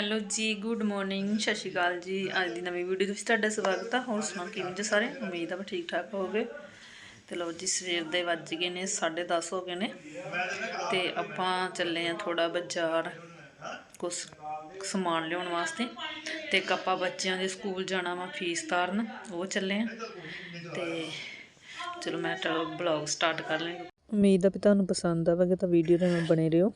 Hello ਜੀ good morning ਸਤਿ ਸ਼੍ਰੀ ਅਕਾਲ ਜੀ। ਅੱਜ ਦੀ ਨਵੀਂ ਵੀਡੀਓ ਵਿੱਚ ਤੁਹਾਡਾ ਸਵਾਗਤ ਹੈ ਹੋਰ ਸੁਣਾਓ, ਕਿਵੇਂ ਜੀ ਸਾਰੇ? ਉਮੀਦ ਆ ਵੀ ਠੀਕ ਠਾਕ ਹੋਗੇ ਤੇ ਲਓ ਜੀ, ਸਵੇਰ ਦੇ ਵੱਜ ਗਏ ਨੇ 10:30 ਹੋ ਗਏ ਨੇ। ਤੇ ਆਪਾਂ ਚੱਲੇ ਆ ਥੋੜਾ ਬਾਜ਼ਾਰ, ਕੁਛ ਸਮਾਨ ਲਿਆਉਣ ਵਾਸਤੇ। ਤੇ ਇੱਕ ਆਪਾਂ ਬੱਚਿਆਂ ਦੇ ਸਕੂਲ ਜਾਣਾ ਵਾ, ਫੀਸ ਤਾਰਨ, ਉਹ ਚੱਲੇ ਆ। ਤੇ ਚਲੋ ਮੈਂ ਚਲੋ ਬਲੌਗ ਸਟਾਰਟ ਕਰ ਲੈਂਗੇ। ਉਮੀਦ ਆ ਵੀ ਤੁਹਾਨੂੰ ਪਸੰਦ ਆਵੇਗਾ, ਤਾਂ ਵੀਡੀਓ ਦੇ ਨਾਲ ਬਣੇ ਰਹੋ।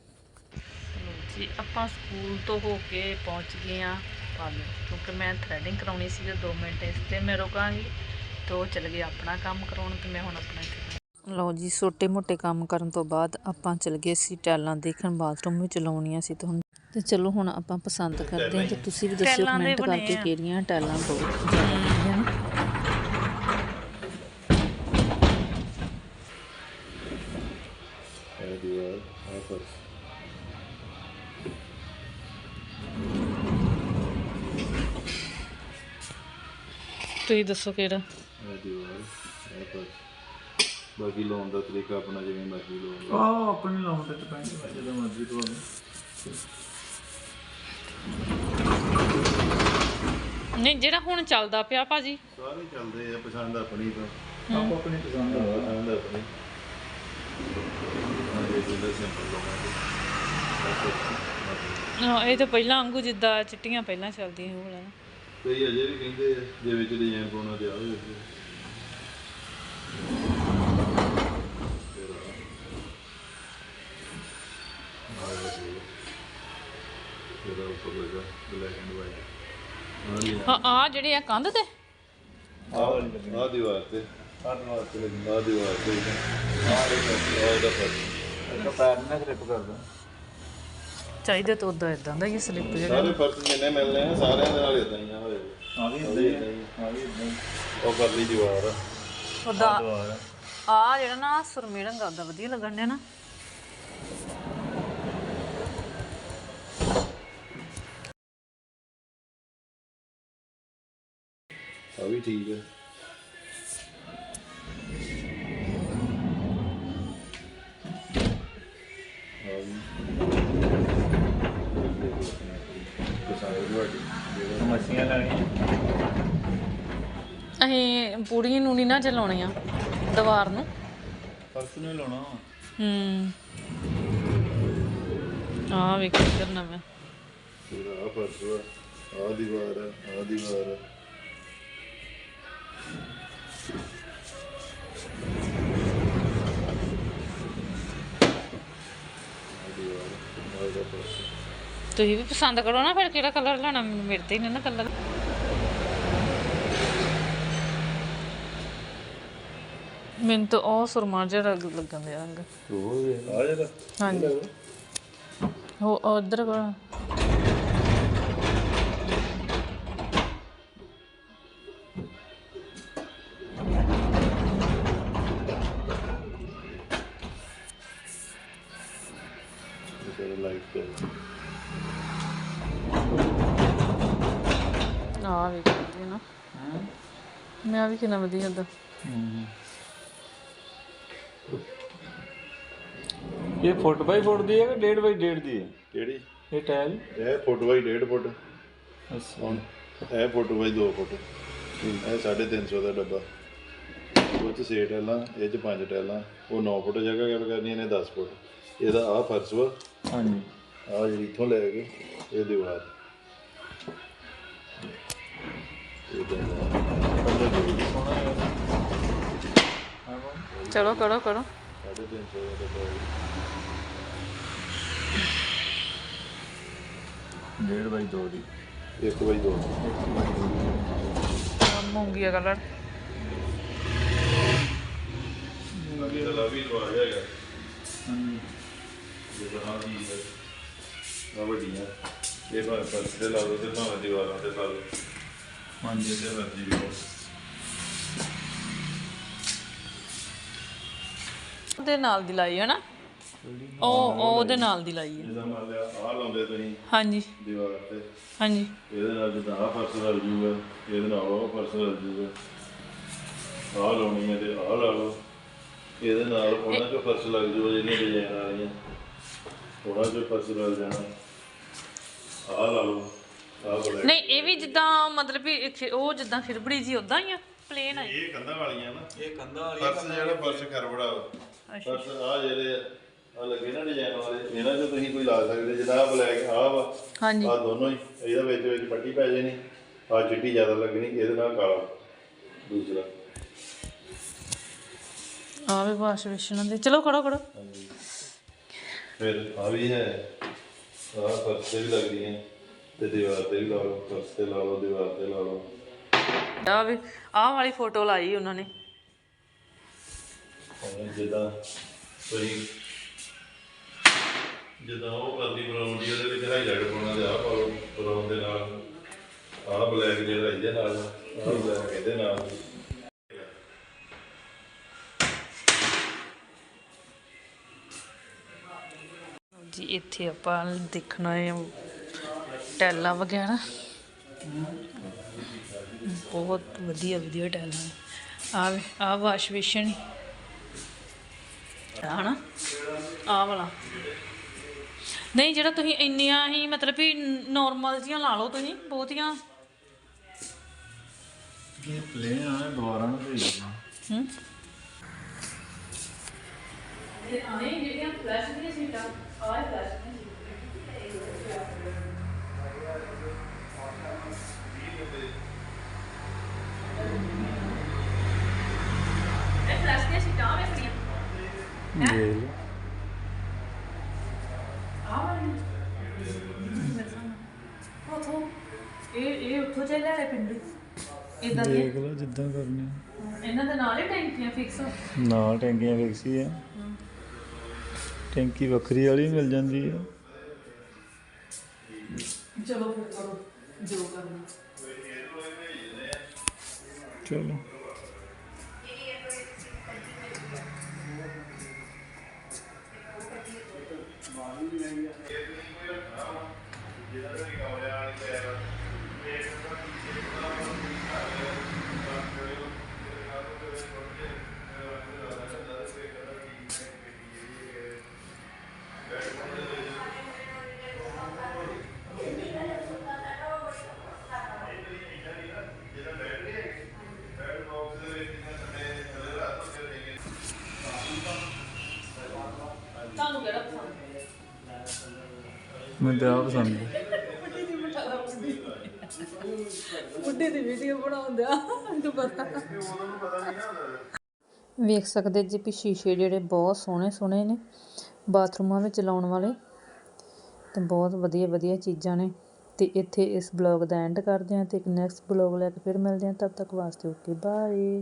ਜੀ ਆਪਾਂ ਸਕੂਲ ਤੋਂ ਹੋ ਕੇ ਪਹੁੰਚ ਗਏ ਆ ਪਾਰਲਰ ਕਿਉਂਕਿ ਮੈਂ ਥ੍ਰੈਡਿੰਗ ਕਰਾਉਣੀ ਸੀ ਤੇ 2 ਮਿੰਟ ਇਸ ਤੇ। ਮੈਂ ਰੁਕਾਂਗੀ ਤੇ ਚਲ ਗਏ ਆਪਣਾ ਕੰਮ ਕਰਾਉਣ ਤੇ ਮੈਂ ਹੁਣ ਆਪਣਾ ਇੱਥੇ ਲਓ ਜੀ ਛੋਟੇ ਮੋਟੇ ਕੰਮ ਕਰਨ ਤੋਂ ਬਾਅਦ ਆਪਾਂ ਚਲ ਗਏ ਸੀ ਟੈਲਾਂ ਦੇਖਣ ਬਾਥਰੂਮ ਵਿੱਚ ਲਾਉਣੀਆਂ ਸੀ ਤੇ ਹੁਣ ਤੇ ਚਲੋ ਹੁਣ ਆਪਾਂ ਪਸੰਦ ਕਰਦੇ ਹਾਂ ਤੇ ਤੁਸੀਂ ਵੀ ਦੱਸਿਓ ਕਮੈਂਟ ਕਰਕੇ ਕਿਹੜੀਆਂ ਟੈਲਾਂ ਬਹੁਤ ਜ਼ਿਆਦਾ ਵਧੀਆ ਨੇ। ਤੁਸੀਂ ਦੱਸੋ ਕਿਹੜਾ? ਬਾਕੀ ਲਾਉਣ ਦਾ ਤਰੀਕਾ ਆਪਣਾ ਜਿਵੇਂ ਮਰਜ਼ੀ ਲਾਓ। ਆਹ ਆਪਣੀ ਲਾਉਣ ਤੇ ਡਿਪੈਂਡ ਹੈ ਜਦੋਂ ਮਰਜ਼ੀ ਲਵਾਓ ਨਹੀਂ ਜਿਹੜਾ ਹੁਣ ਚੱਲਦਾ ਪਿਆ ਭਾਜੀ। ਸਾਰੇ ਚੱਲਦੇ ਆ ਪਸੰਦ ਆਪਣੀ ਤਾਂ। ਆਪੋ ਆਪਣੀ ਪਸੰਦ ਹਾਂ, ਪਸੰਦ ਆਪਣੀ। ਹਾਂ ਇਹ ਜਿਹੜਾ ਸਿੰਪਲ ਲਾਉਣਾ ਹਾਂ ਇਹ ਤਾਂ ਪਹਿਲਾਂ ਵਾਂਗੂ ਜਿੱਦਾਂ ਚਿੱਟੀਆਂ ਪਹਿਲਾਂ ਚੱਲਦੀਆਂ ਵਾਲਾ ਕਈ ਅਜੇ ਵੀ ਕਹਿੰਦੇ ਆ, ਜੇ ਵਿੱਚ ਡਿਜ਼ਾਈਨ ਪਾਉਣਾ ਤੇ ਆਵੇ ਇਹਦਾ ਹਾਂ ਆ ਜਿਹੜੇ ਆ ਕੰਧ ਤੇ? ਆਹ ਆਹ ਦੀਵਾਰ ਤੇ। ਆਹ ਦੀਵਾਰ ਤੇ। ਆਹ ਦੀਵਾਰ ਤੇ ਆਹ ਇਹਦਾ ਫਰਸ਼ ਇੱਕ ਪੈਰ ਨਾਲ ਗ੍ਰਿਪ ਕਰਦਾ। ਚਾਹੀਦਾ ਤਾਂ ਉਦਾਂ ਇਦਾਂ ਦਾ ਹੀ ਸਲਿੱਪ ਜਿਹੜਾ ਸਾਰੇ ਫਰਸ਼ ਜਿੰਨੇ ਮਿਲਨੇ ਆ ਸਾਰਿਆਂ ਦੇ ਨਾਲ ਇਦਾਂ ਹੀ ਆ ਹੋਏ ਆ ਵੀ ਇਦਾਂ ਹੀ ਆ ਵੀ ਇਦਾਂ ਹੀ ਉਹ ਪਰਲੀ ਦੀਵਾਰ ਆ। ਦੁਆਰਾ ਆ। ਜਿਹੜਾ ਨਾ ਸੁਰਮੀ ਰੰਗ ਦਾ ਵਧੀਆ ਲੱਗਣ ਡਿਆ ਨਾ। ਆ ਵੀ ਠੀਕ ਹੈ ਆ ਵੀ ਪਸੰਦ ਤੁਹਾਡੀ ਜਿਹੜਾ ਮੱਛੀਆਂ ਲੈਣੀਆਂ। ਅਸੀਂ ਪੂੜੀਆਂ ਨੂੰ ਨਹੀਂ ਨਾ ਚਲਾਉਣੀਆਂ ਦੀਵਾਰ ਨੂੰ। ਫਰਸ਼ ਨੂੰ ਹੀ ਲਾਉਣਾ। ਹੂੰ। ਆ ਵੇਖ ਇੱਧਰ ਨਵੇਂ। ਪੂਰਾ ਆ ਫਰਸ਼ ਵਾ ਆ ਦੀਵਾਰ ਆ ਆ ਦੀਵਾਰ ਆ ਆ। ਤੁਸੀਂ ਵੀ ਪਸੰਦ ਕਰੋ ਨਾ ਫਿਰ ਕਿਹੜਾ ਕਲਰ ਲੈਣਾ? ਮੈਨੂੰ ਮੇਰੇ ਤੇ ਹੀ ਨਾ ਕਲਰ ਮੈਨੂੰ ਤਾਂ ਉਹ ਸੁਰਮਾ ਜਿਹਾ ਰੰਗ ਲੱਗਣ ਦਿਆ ਰੰਗ। ਉਹ ਆ ਜਿਹੜਾ। ਹਾਂਜੀ। ਉਹ ਉਧਰ ਕੋਲ। ਤੇਰਾ ਲਾਈਟ ਤੇ। ਆ ਵੇਖ ਵਧੀਆ ਨਾ। ਮੈਂ ਵੀ ਕਿੰਨਾ ਵਧੀਆ ਹੁੰਦਾ ਇਹ ਫੁੱਟ ਬਾਈ ਫੁੱਟ ਦੀ ਹੈ ਕਿ ਡੇਢ ਬਾਈ ਡੇਢ ਦੀ ਹੈ? ਕਿਹੜੀ? ਇਹ ਟਾਇਲ? ਇਹ ਫੁੱਟ ਬਾਈ 1.5 ਫੁੱਟ। ਅੱਛਾ। ਇਹ ਫੁੱਟ ਬਾਈ 2 ਫੁੱਟ। ਇਹ 350 ਦਾ ਡੱਬਾ। ਉਹ ਚ 6 ਟੈਲਾਂ ਇਹ ਚ 5 ਟੈਲਾਂ ਉਹ 9 ਫੁੱਟ ਜਗ੍ਹਾ ਕਰ ਕਰਨੀ ਇਹਨੇ 10 ਫੁੱਟ। ਇਹਦਾ ਆ ਫਰਸ਼ ਵਾ। ਹਾਂਜੀ। ਆ ਜਿਹੜੀ ਇੱਥੋਂ ਲੈ ਕੇ ਇਹ ਦੀਵਾਰ। ਚਲੋ ਕਰੋ ਕਰੋ। 350 ਦਾ ਡੱਬਾ ਇਹ। ਡੇਢ ਬਾਈ ਦੋ ਦੀ। ਇੱਕ ਬਾਈ 2 ਆਹ ਮੂੰਗੀਆ ਕਲਰ ਅਭੀ ਤਾਂ ਲਾ ਵੀ ਲਵਾ ਜਾਏਗਾ ਹਾਂਜੀ। ਜਿਹੜਾ ਆ ਵੀ ਹੈ। ਆ ਵੱਡੀਆਂ ਇਹ ਭਾਵੇਂ ਫਰਸ਼ ਤੇ ਲਾ ਲਓ ਤੇ ਭਾਵੇਂ ਦੀਵਾਰਾਂ ਤੇ ਲਾ ਲਓ। ਹਾਂਜੀ ਜਿਹਦੇ ਉਹਦੇ ਨਾਲ ਦੀ ਲਾਈ ਹੈ ਨਾ? ਉਹ ਉਹ ਉਹਦੇ ਨਾਲ ਦੀ ਲਾਈ ਹੈ। ਜਿੱਦਾਂ ਮੰਨ ਲਿਆ ਆਹ ਲਾਉਂਦੇ ਤੁਸੀਂ। ਹਾਂਜੀ। ਦੀਵਾਰ ਤੇ। ਹਾਂਜੀ। ਇਹਦੇ ਨਾਲ ਜਿੱਦਾਂ ਆਹ ਫਰਸ਼ ਰਲ ਜੂਗਾ ਇਹਦੇ ਨਾਲ ਉਹ ਫਰਸ਼ ਰਲ ਜੂਗਾ। ਆਹ ਲਾਉਣੀ ਹੈ ਤੇ ਆਹ ਲਾ ਲਓ। ਇਹਦੇ ਨਾਲ ਉਹਨਾਂ ਚੋਂ ਫਰਸ਼ ਲੱਗ ਜੂਗਾ ਜਿਹੜੀਆਂ ਡਿਜ਼ਾਈਨ ਵਾਲੀਆਂ। ਉਹਨਾਂ ਚੋਂ ਫਰਸ਼ ਰਲ ਜਾਣਾ। ਆਹ ਲਾ ਲਓ। ਨਹੀਂ ਇਹ ਵੀ ਜਿੱਦਾਂ ਮਤਲਬ ਵੀ ਖਿ- ਉਹ ਜਿੱਦਾਂ ਖਿਰਬੜੀ ਜੀ ਉਦਾਂ ਹੀ ਆ ਪਲੇਨ ਆ ਇਹ। ਇਹ ਕੰਧਾਂ ਵਾਲੀਆਂ ਨਾ। ਇਹ ਕੰਧਾਂ ਵਾਲੀ ਫਰਸ਼ ਜਿਹੜਾ ਫਰਸ਼ ਕਰਵੜਾ ਅੱਛਾ। ਫਰਸ਼ ਆ ਜਿਹੜੇ ਆ ਲੱਗੇ ਨਾ ਡਿਜ਼ਾਈਨ ਵਾਲੇ ਇਹਨਾਂ 'ਚ ਤੁਸੀਂ ਕੋਈ ਲਾ ਸਕਦੇ ਜਿੱਦਾਂ ਆ ਬਲੈਕ ਆ ਵਾ ਹਾਂਜੀ। ਆ ਦੋਨੋਂ ਹੀ ਇਹਦਾ ਵਿੱਚ ਵਿੱਚ ਪੱਟੀ ਪੈ ਜਾਣੀ ਆ ਚਿੱਟੀ ਜ਼ਿਆਦਾ ਲੱਗਣੀ ਇਹਦੇ ਨਾਲ ਕਾਲਾ ਦੂਸਰਾ। ਆ ਵੀ ਵਾਸ਼ ਵੇਸ਼ਨ ਦੇ ਚਲੋ ਖੜੋ ਖੜੋ। ਹਾਂਜੀ। ਫਿਰ ਆ ਵੀ ਹੈ ਆ ਫਰਸ਼ ਤੇ ਵੀ ਲੱਗਦੀਆਂ। ਤੇ ਦੀਵਾਰ ਤੇ ਵੀ ਲਾ ਲਓ ਫਰਸ਼ ਤੇ ਲਾ ਲਓ ਦੀਵਾਰ ਤੇ ਲਾ ਲਓ। ਆ ਵੀ ਆਹ ਵਾਲੀ ਫੋਟੋ ਲਾਈ ਉਹਨਾਂ ਨੇ। ਹੁਣ ਜਿੱਦਾਂ ਤੁਸੀਂ ਜਿੱਦਾਂ ਉਹ ਕਰਦੀ ਬਰਾਊਨ ਦੀ ਉਹਦੇ ਵਿੱਚ ਹਾਈਲਾਈਟ ਪਾਉਣਾ ਤੇ ਆਹ ਬਰਾਊਨ ਦੇ ਨਾਲ। ਆਹ ਬਲੈਕ ਜਿਹੜਾ ਇਹਦੇ ਨਾਲ ਆਹ ਬਲੈਕ ਇਹਦੇ ਨਾਲ। ਜੀ ਇੱਥੇ ਆਪਾਂ ਦੇਖਣਾ ਹੈ। ਟੈਲਾਂ ਵਗੈਰਾ। ਬਹੁਤ ਵਧੀਆ ਵਧੀਆ ਟੈਲਾਂ। ਆ ਆ ਵਾਸ਼ ਵੇਸ਼ਨ ਹਨਾ ਆ ਵਾਲਾ। ਨਹੀਂ ਜਿਹੜਾ ਤੁਸੀਂ ਇੰਨੀਆਂ ਹੀ ਮਤਲਬ ਵੀ ਨਾਰਮਲ ਜੀਆਂ ਲਾ ਲਓ ਤੁਸੀਂ ਬਹੁਤੀਆਂ। ਇਹ ਪਲੇਨ ਆ ਦੁਬਾਰਾ ਨੂੰ ਭੇਜਣਾ ਹੂੰ। ਤੇ ਆਏ ਜਿਹੜੀਆਂ ਫਲੈਸ਼ ਦੀਆਂ ਸੀਟਾਂ ਆਹ ਫਲੈਸ਼ ਦੀਆਂ ਇਹ ਫਲੈਸ਼ ਦੀਆਂ ਸੀਟਾਂ। ਇਹ ਇਹ ਉੱਥੋਂ ਚੱਲ ਲੈ ਪਿੰਡ ਇਦਾਂ ਦੀਆਂ ਦੇਖ ਲਓ ਜਿੱਦਾਂ ਕਰਨੀ ਇਹਨਾਂ ਦੇ ਨਾਲ ਹੀ ਟੈਂਕੀਆਂ ਫਿਕਸ ਨਾਲ ਟੈਂਕੀਆਂ ਫਿਕਸੀ ਆ। ਟੈਂਕੀ ਵੱਖਰੀ ਵਾਲੀ ਮਿਲ ਜਾਂਦੀ ਆ। ਚਲੋ ਫਿਰ ਕਰੋ ਜੋ ਕਰਨਾ। ਚਲੋ। ਤੁਹਾਨੂੰ ਕਿਹੜਾ ਪਸੰਦ ਮੈਨੂੰ ਤਾਂ ਆਪ ਪਸੰਦ ਆ। ਬੁੱਢੇ ਦੀ ਵੀਡੀਓ ਬਣਾਉਂਦੇ ਆ ਤੂੰ ਪਤਾ। ਵੇਖ ਸਕਦੇ ਜੀ ਵੀ ਸ਼ੀਸ਼ੇ ਜਿਹੜੇ ਬਹੁਤ ਸੋਹਣੇ ਸੋਹਣੇ ਨੇ ਬਾਥਰੂਮਾਂ ਵਿੱਚ ਲਾਉਣ ਵਾਲੇ ਤੇ ਬਹੁਤ ਵਧੀਆ ਵਧੀਆ ਚੀਜ਼ਾਂ ਨੇ। ਤੇ ਇੱਥੇ ਇਸ ਬਲੌਗ ਦਾ ਐਂਡ ਕਰਦੇ ਹਾਂ ਤੇ ਇੱਕ ਨੈਕਸਟ ਬਲੌਗ ਲੈ ਕੇ ਫਿਰ ਮਿਲਦੇ ਹਾਂ ਤਦ ਤੱਕ ਵਾਸਤੇ ਓਕੇ ਬਾਏ